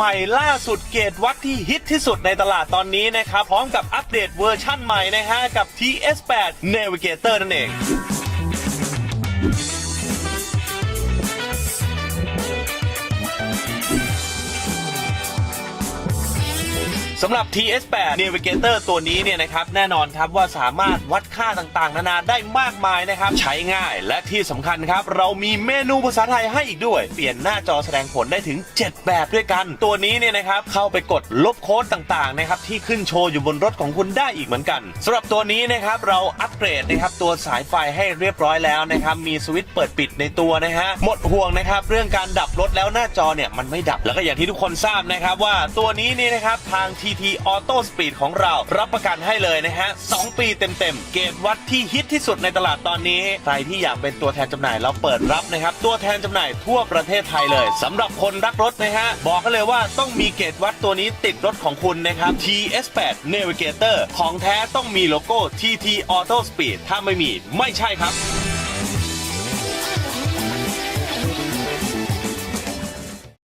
ใหม่ล่าสุดเกรดวัดที่ฮิตที่สุดในตลาดตอนนี้นะครับ พร้อมกับอัปเดตเวอร์ชั่นใหม่นะฮะกับ TS8 Navigator นั่นเอง สำหรับ TS8 Navigator ตัวนี้เนี่ยนะครับแน่นอนครับว่าสามารถวัดค่าต่างๆ นานาได้มากมายนะครับ ใช้ง่ายและที่สำคัญครับ เรามีเมนูภาษาไทยให้อีกด้วย เปลี่ยนหน้าจอแสดงผลได้ถึง 7 แบบด้วยกัน ตัวนี้เนี่ยนะครับเข้าไปกดลบโค้ดต่างๆนะครับที่ขึ้นโชว์อยู่บนรถของคุณได้อีกเหมือนกันสำหรับตัวนี้นะครับเราอัปเกรดนะครับตัวสายไฟให้เรียบร้อยแล้วนะครับมีสวิตช์เปิดปิดในตัวนะฮะหมดห่วงนะครับเรื่องการดับรถแล้วหน้าจอเนี่ยมันไม่ดับแล้วก็อย่างที่ทุกคนทราบนะครับว่าตัวนี้นี่นะครับทาง TT Auto Speed ของเรา รับประกันให้เลยนะฮะ 2 ปีเต็มๆ เกรดวัดที่ฮิตที่สุดในตลาดตอนนี้ ใครที่อยากเป็นตัวแทนจำหน่ายเราเปิดรับนะครับ ตัวแทนจำหน่ายทั่วประเทศไทยเลยสำหรับคนรักรถนะฮะ บอกกันเลยว่าต้องมีเกรดวัดตัวนี้ติดรถของคุณนะครับ TS8 Navigator ของแท้ต้องมีโลโก้ TT Auto Speed ถ้าไม่มีไม่ใช่ครับ